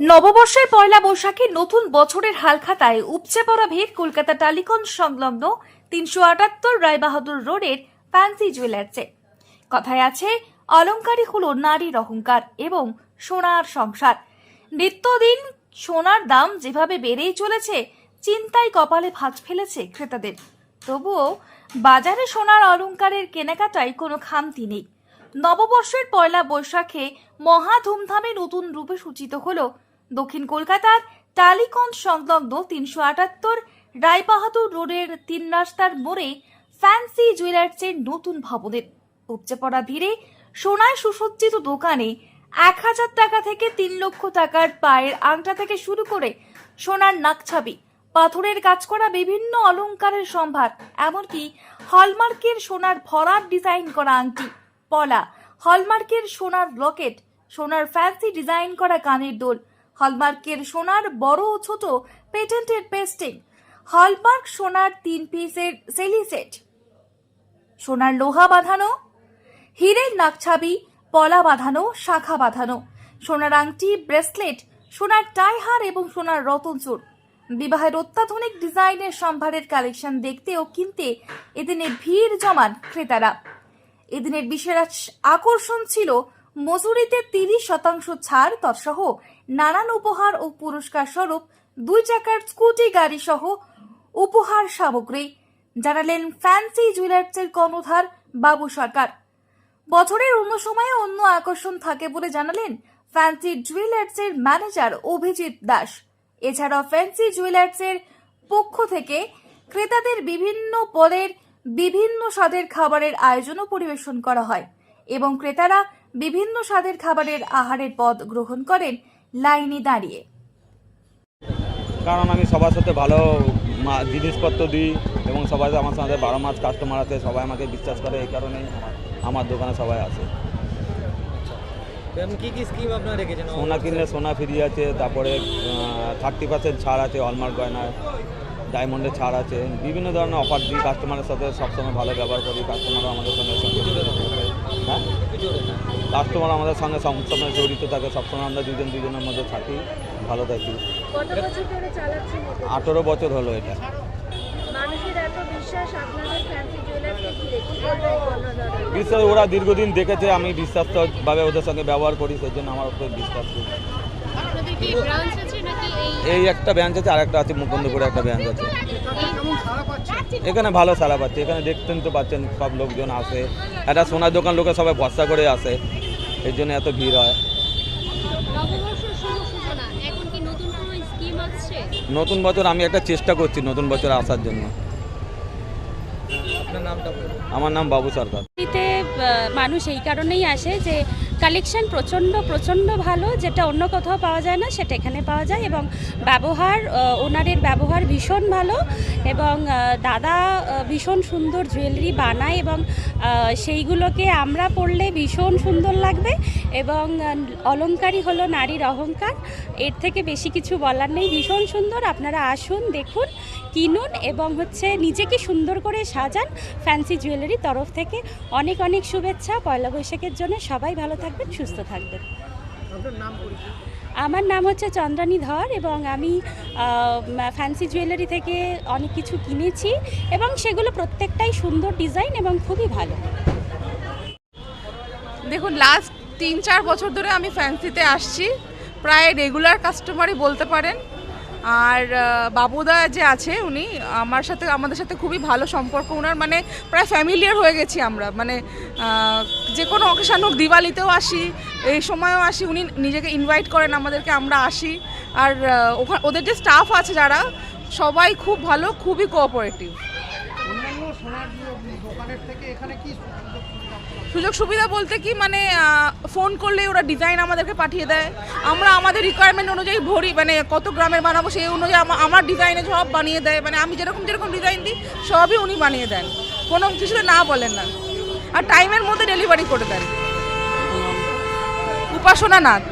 নববর্ষের পয়লা বৈশাখে নতুন বছরের হালখাতায় উপচে পড়া ভিড় কলকাতা টালিগঞ্জ সংলগ্ন তিনশো আটাত্তর রায়বাহাদুর রোডের ফ্যান্সি জুয়েলার্সে। কথায় আছে অলংকারই হল নারীর অহংকার এবং সোনার সংসার। নিত্যদিন সোনার দাম যেভাবে বেড়েই চলেছে, চিন্তায় কপালে ভাঁজ ফেলেছে ক্রেতাদের। তবুও বাজারে সোনার অলংকারের কেনাকাটায় কোনো খামতি নেই। নববর্ষের পয়লা বৈশাখে মহা ধুমধামে নতুন রূপে সূচিত হল দক্ষিণ কলকাতার টালিগঞ্জ সংলগ্ন তিনশো আটাত্তর রায়বাহাদুর রোডের তিন রাস্তার মোড়ে ফ্যান্সি জুয়েলার্সের নতুন ভবনের উপচে পড়া ভিড়ে সোনায় সুসজ্জিত দোকানে এক হাজার টাকা থেকে তিন লক্ষ টাকার পায়ের আংটা থেকে শুরু করে সোনার নাকছাবি, পাথরের কাজ করা বিভিন্ন অলংকারের সম্ভার, এমনকি হলমার্কের সোনার ভরাট ডিজাইন করা আংটি, পলা, হলমার্কের সোনার লকেট, সোনার ফ্যান্সি ডিজাইন করা কানের দোল হলমার্কের সোনার বড় ও ছোট পেটেন্টেড পেস্টিং। হলমার্ক সোনার তিন পিসের সেলি সেট। সোনার লোহা বাঁধানো, হীরের নাকছাবি, পলা বাঁধানো, শাখা বাঁধানো। সোনার আংটি, ব্রেসলেট, সোনার টাইহার এবং সোনার রতনচুর বিবাহের অত্যাধুনিক ডিজাইনের সম্ভারের কালেকশন দেখতে ও কিনতে এদিনে ভিড় জমান ক্রেতারা। এদিনের বিশেষ আকর্ষণ ছিল মজুরিতে তিরিশ শতাংশ ছাড় তৎসহ নানান উপহার ও পুরস্কার স্বরূপ দুই চাকার স্কুটি, গাড়ি সহ উপহার সামগ্রী। জানালেন ফ্যান্সি জুয়েলার্সের কর্ণধার বাবু সরকার। বছরের অন্য সময়ে অন্য আকর্ষণ থাকে বলে জানালেন ফ্যান্সি জুয়েলার্সের ম্যানেজার অভিজিৎ দাস। এছাড়াও ফ্যান্সি জুয়েলার্সের পক্ষ থেকে ক্রেতাদের বিভিন্ন পদের বিভিন্ন স্বাদের খাবারের আয়োজনও পরিবেশন করা হয়। এবং ক্রেতারা বিভিন্ন স্বাদের খাবারের আহারের পদ গ্রহণ করেন লাইনে দাঁড়িয়ে। কারণ আমি সবার সাথে ভালো মা- জিনিসপত্র দিই এবং সবাই আমার সাথে বারো মাস কাস্টমার আছে সবাই আমাকে বিশ্বাস করে এই কারণেই আমার দোকানে সবাই আসে। কি কি স্কিম আপনারা রেখেছেন? সোনা কিনলে সোনা ফ্রি আছে তারপরে থার্টি পার্সেন্ট ছাড় আছে হলমার্ক গয়নায় ডায়মন্ডের ছাড় আছে বিভিন্ন ধরনের অফার দিই কাস্টমারের সাথে সবসময় ভালো ব্যবহার করি কাস্টমারও আমাদের সঙ্গে সঙ্গে। হ্যাঁ? কাস্টমার আমাদের সঙ্গে সবসময় জড়িত থাকে সবসময় আমরা দুজন দুজনের মধ্যে থাকি ভালো থাকি। কত বছর ধরে চালাচ্ছেন এটা? আঠেরো বছর হলো এটা। বিশ্বাস ওরা দীর্ঘদিন দেখেছে আমি বিশ্বাসভাবে ওদের সঙ্গে ব্যবহার করি সেই জন্য আমার উপরে বিশ্বাস করি এই একটা ব্যাঞ্চ আছে আর একটা আছে মুকুন্দপুরে একটা ব্যাঞ্চ আছে। এখানে ভালো সারা পাচ্ছে এখানে দেখতেন তো পাচ্ছেন সব লোকজন আসে। একটা সোনার দোকান লোকে সবাই ভরসা করে আসে। এর জন্য এত ভিড় হয়। নববর্ষ শুভ সূচনা এখন কি নতুন কোনো স্কিম আসছে নতুন বছর আমি একটা চেষ্টা করছি নতুন বছর আসার জন্য। আপনার নামটা বলুন। আমার নাম বাবু সরকার। মানুষ এই কারণেই আসে যে কালেকশন প্রচণ্ড প্রচণ্ড ভালো, যেটা অন্য কোথাও পাওয়া যায় না, সেটা এখানে পাওয়া যায় এবং ব্যবহার ওনারের ব্যবহার ভীষণ ভালো এবং দাদা ভীষণ সুন্দর জুয়েলারি বানায় এবং সেইগুলোকে আমরা পরলে ভীষণ সুন্দর লাগবে এবং অলংকারই হলো নারীর অহংকার। এর থেকে বেশি কিছু বলার নেই। ভীষণ সুন্দর। আপনারা আসুন, দেখুন। কিনুন এবং হচ্ছে নিজেকে সুন্দর করে সাজান ফ্যান্সি জুয়েলারির তরফ থেকে। অনেক অনেক শুভেচ্ছা। পয়লা বৈশাখের জন্য সবাই ভালো থাকবেন সুস্থ থাকবেন। আমার নাম হচ্ছে চন্দ্রানী ধর এবং আমি ফ্যান্সি জুয়েলারি থেকে অনেক কিছু কিনেছি এবং সেগুলো প্রত্যেকটাই সুন্দর ডিজাইন এবং খুবই ভালো। দেখুন লাস্ট তিন চার বছর ধরে আমি ফ্যান্সিতে আসছি। প্রায় রেগুলার কাস্টমারই বলতে পারেন। আর বাবুদা যে আছে উনি, আমার সাথে, আমাদের সাথে খুবই ভালো সম্পর্ক। ওনার মানে প্রায় ফ্যামিলিয়ার হয়ে গেছি আমরা। মানে যে কোনো অকেশান হোক, দিওয়ালিতেও আসি, এই সময়ও আসি, উনি নিজেকে ইনভাইট করেন, আমাদেরকে আমরা আসি। আর ওদের যে স্টাফ আছে যারা, সবাই খুব ভালো, খুবই কোঅপারেটিভ সুযোগ সুবিধা বলতে কি মানে ফোন করলে ওরা ডিজাইন আমাদেরকে পাঠিয়ে দেয়। আমরা আমাদের রিকোয়ারমেন্ট অনুযায়ী ভরি মানে কত গ্রামের বানাবো সেই অনুযায়ী আমার ডিজাইনে সব বানিয়ে দেয়। মানে আমি যেরকম যেরকম ডিজাইন দিই, সবই উনি বানিয়ে দেন। কোনো কিছুতে না বলেন না। আর টাইমের মধ্যে ডেলিভারি করে দেন। উপাসনা নাথ।